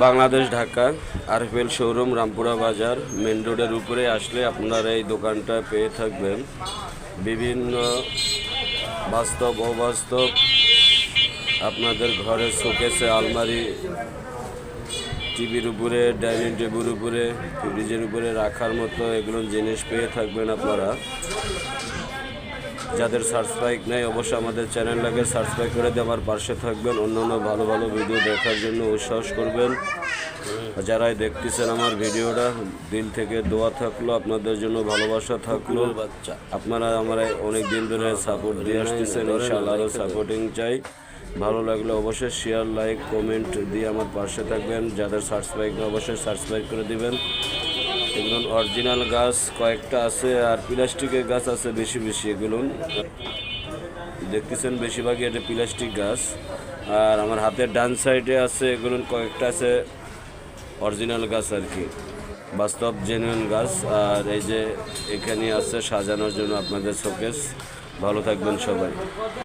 Bangladesh, Dhaka Arfel showroom, Rampura Bazar main রোডের উপরে আসলে আপনারা এই দোকানটা পেয়ে থাকবেন। বিভিন্ন বাস্তব, অবাস্তব আপনাদের ঘরে শোকেসে আলমারি, টিভির উপরে, ডাইনিং টেবিল উপরে, ফ্রিজের উপরে রাখার মতো এগুলো জিনিস পেয়ে থাকবেন আপনারা। যাদের সাবস্ক্রাইব নেই অবশ্যই আমাদের চ্যানেলটাকে সাবস্ক্রাইব করে দিয়ে আমার পাশে থাকবেন। অন্যান্য ভালো ভালো ভিডিও দেখার জন্য উৎসাহ করবেন। যারাই দেখতেছেন আমার ভিডিওটা দিল থেকে দোয়া থাকল আপনাদের জন্য ভালোবাসা থাকল। বাচ্চা। আপনারা আমরা অনেক দিন ধরে সাপোর্ট দিয়ে আসতেছেন ইনশাআল্লাহ আরও সাপোর্টিং চাই। ভালো লাগলে অবশ্যই শেয়ার লাইক কমেন্ট দিয়ে আমার পাশে থাকবেন। যাদের সাবস্ক্রাইব অবশ্যই সাবস্ক্রাইব করে দিবেন। এগুলো অরিজিনাল গাছ কয়েকটা আছে আর প্লাস্টিকের গাছ আছে বেশি বেশি এগুলো দেখতেছেন বেশিরভাগই এটা প্লাস্টিক গাছ। আর আমার হাতের ডান সাইডে আছে এগুলো কয়েকটা আছে অরিজিনাল গাছ আর কি। বাস্তব জেনুইন গাছ। আর এই যে এখানে আছে সাজানোর জন্য আপনাদের শোকেস ভালো থাকবেন সবাই।